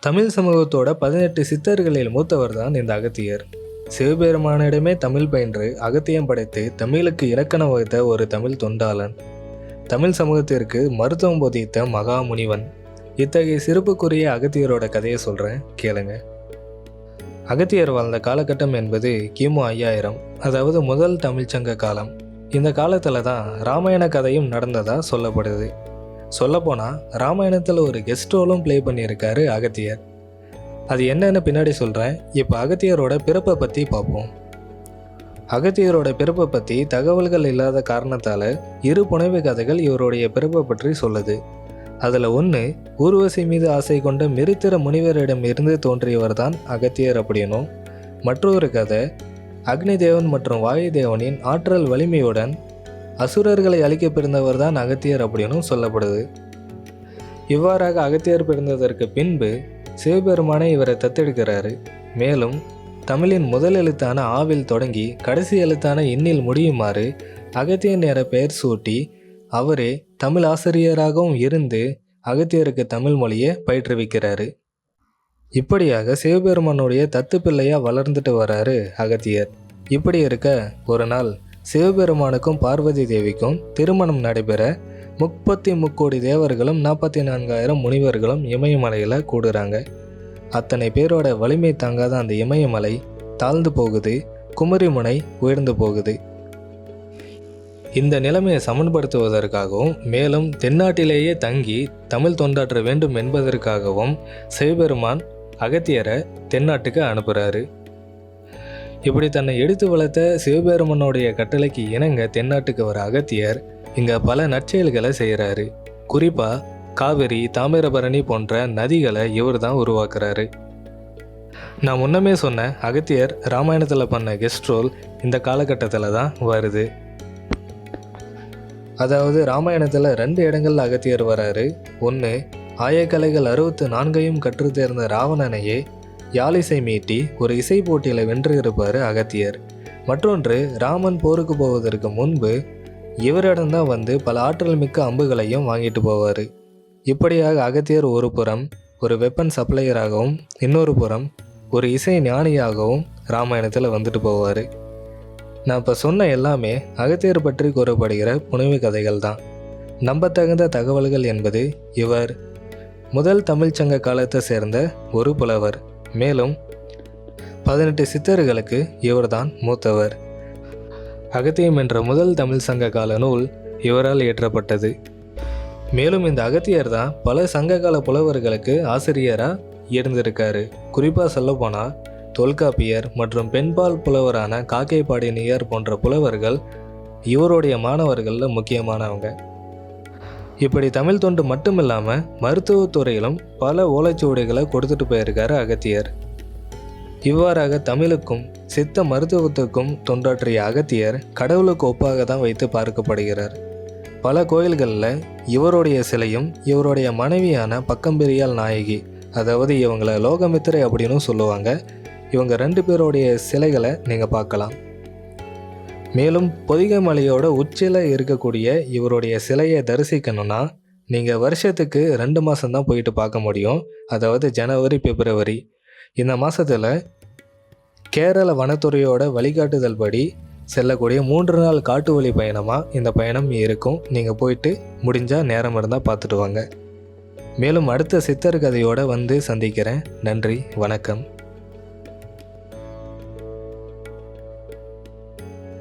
தமிழ் சமூகத்தோட பதினெட்டு சித்தர்களில் மூத்தவர் தான் இந்த அகத்தியர். சிவபெருமானிடமே தமிழ் பயின்று அகத்தியம் படைத்து தமிழுக்கு இலக்கணம் வகுத்த ஒரு தமிழ் தொண்டாளன். தமிழ் சமூகத்திற்கு மருத்துவம் போதித்த மகா முனிவன். இத்தகைய சிறப்புக்குரிய அகத்தியரோட கதையை சொல்கிறேன் கேளுங்க. அகத்தியர் வாழ்ந்த காலகட்டம் என்பது கிமு ஐயாயிரம் அதாவது முதல் தமிழ்ச்சங்க காலம். இந்த காலத்தில் தான் ராமாயண கதையும் நடந்ததாக சொல்லப்படுது. சொல்லப்போனால் ராமாயணத்தில் ஒரு கெஸ்ட் ரோலும் ப்ளே பண்ணியிருக்காரு அகத்தியர். அது என்னென்ன பின்னாடி சொல்கிறேன் இப்போ அகத்தியரோட பிறப்பை பற்றி பார்ப்போம். அகத்தியரோட பிறப்பை பற்றி தகவல்கள் இல்லாத காரணத்தால் இரு புனைவு கதைகள் இவருடைய பிறப்பை பற்றி சொல்லுது. அதில் ஒன்று ஊர்வசி மீது ஆசை கொண்ட மிருத்திர முனிவரிடம் இருந்து தோன்றியவர் தான் அகத்தியர் அப்படின்னும். மற்றொரு கதை அக்னி தேவன் மற்றும் வாயு தேவனின் ஆற்றல் வலிமையுடன் அசுரர்களை அழிக்க பிறந்தவர் தான் அகத்தியர் அப்படின்னும் சொல்லப்படுது. இவ்வாறாக அகத்தியர் பிறந்ததற்கு பின்பு சிவபெருமானை இவரை தத்தெடுக்கிறாரு. மேலும் தமிழின் முதல் எழுத்தான ஆவில் தொடங்கி கடைசி எழுத்தான இன்னில் முடியுமாறு அகத்தியன் என பெயர் சூட்டி அவரே தமிழ் ஆசிரியராகவும் இருந்து அகத்தியருக்கு தமிழ் மொழியை பயிற்றுவிக்கிறாரு. இப்படியாக சிவபெருமானுடைய தத்து பிள்ளையா வளர்ந்துட்டு வராரு அகத்தியர். இப்படி இருக்க ஒரு நாள் சிவபெருமானுக்கும் பார்வதி தேவிக்கும் திருமணம் நடைபெற முப்பத்தி முக்கோடி தேவர்களும் நாற்பத்தி நான்காயிரம் முனிவர்களும் இமயமலையில் கூடுறாங்க. அத்தனை பேரோட வலிமை தாங்காத அந்த இமயமலை தாழ்ந்து போகுது குமரிமுனை உயர்ந்து போகுது. இந்த நிலைமையை சமன்படுத்துவதற்காகவும் மேலும் தென்னாட்டிலேயே தங்கி தமிழ் தொண்டாற்ற வேண்டும் என்பதற்காகவும் சிவபெருமான் அகத்தியரை தென்னாட்டுக்கு அனுப்புகிறாரு இப்படி தன்னை எடுத்து வளர்த்த சிவபெருமனுடைய கட்டளைக்கு இணங்க தென்னாட்டுக்கு வர அகத்தியர் இங்க பல நற்செயல்களை செய்கிறாரு குறிப்பா காவிரி தாமிரபரணி போன்ற நதிகளை இவர் தான் உருவாக்குறாரு. நான் முன்னமே சொன்ன அகத்தியர் ராமாயணத்தில் பண்ண கெஸ்ட் ரோல் இந்த காலகட்டத்தில் தான் வருது. அதாவது ராமாயணத்தில் ரெண்டு இடங்கள்ல அகத்தியர் வராரு. ஒன்று ஆயக்கலைகள் அறுபத்து நான்கையும் கற்று தேர்ந்த ராவணனையே யாழிசை மீட்டி ஒரு இசை போட்டியில் வென்று இருப்பார் அகத்தியர். மற்றொன்று ராமன் போருக்கு போவதற்கு முன்பு இவரிடம்தான் வந்து பல ஆற்றல் மிக்க அம்புகளையும் வாங்கிட்டு போவார். இப்படியாக அகத்தியர் ஒரு புறம் ஒரு வெப்பன் சப்ளையராகவும் இன்னொரு புறம் ஒரு இசை ஞானியாகவும் ராமாயணத்தில் வந்துட்டு போவார். நான் இப்போ சொன்ன எல்லாமே அகத்தியர் பற்றி கூறப்படுகிற புனைவு கதைகள் தான். நம்பத்தகுந்த தகவல்கள் என்பது இவர் முதல் தமிழ்ச்சங்க காலத்தை சேர்ந்த ஒரு புலவர். மேலும் பதினெட்டு சித்தர்களுக்கு இவர்தான் மூத்தவர். அகத்தியம் என்ற முதல் தமிழ் சங்க கால நூல் இவரால் இயற்றப்பட்டது. மேலும் இந்த அகத்தியர் தான் பல சங்ககால புலவர்களுக்கு ஆசிரியராக இருந்திருக்காரு. குறிப்பாக சொல்லப்போனால் தொல்காப்பியர் மற்றும் பெண்பால் புலவரான காக்கைப்பாடினியர் போன்ற புலவர்கள் இவருடைய மாணவர்களில் முக்கியமானவங்க. இப்படி தமிழ் தொண்டு மட்டும் இல்லாமல் மருத்துவத்துறையிலும் பல ஓலைச்சுவடிகளை கொடுத்துட்டு போயிருக்காரு அகத்தியர். இவ்வாறாக தமிழுக்கும் சித்த மருத்துவத்துக்கும் தொண்டாற்றிய அகத்தியர் கடவுளுக்கு ஒப்பாக தான் வைத்து பார்க்கப்படுகிறார். பல கோயில்களில் இவருடைய சிலையும் இவருடைய மனைவியான பக்கம்பெரியால் நாயகி அதாவது இவங்களை லோகமித்திரை அப்படின்னு சொல்லுவாங்க. இவங்க ரெண்டு பேருடைய சிலைகளை நீங்கள் பார்க்கலாம். மேலும் பொதிகை மலையோட உச்சியில் இருக்கக்கூடிய இவருடைய சிலையை தரிசிக்கணும்னா நீங்கள் வருஷத்துக்கு ரெண்டு மாதம் தான் போயிட்டு பார்க்க முடியும். அதாவது ஜனவரி பிப்ரவரி. இந்த மாதத்தில் கேரள வனத்துறையோட வழிகாட்டுதல் படி செல்லக்கூடிய மூன்று நாள் காட்டு வழி பயணமாக இந்த பயணம் இருக்கும். நீங்கள் போயிட்டு முடிஞ்சால் நேரம் இருந்தால் பார்த்துட்டு வாங்க. மேலும் அடுத்த சித்தர் கதையோடு வந்து சந்திக்கிறேன். நன்றி வணக்கம்.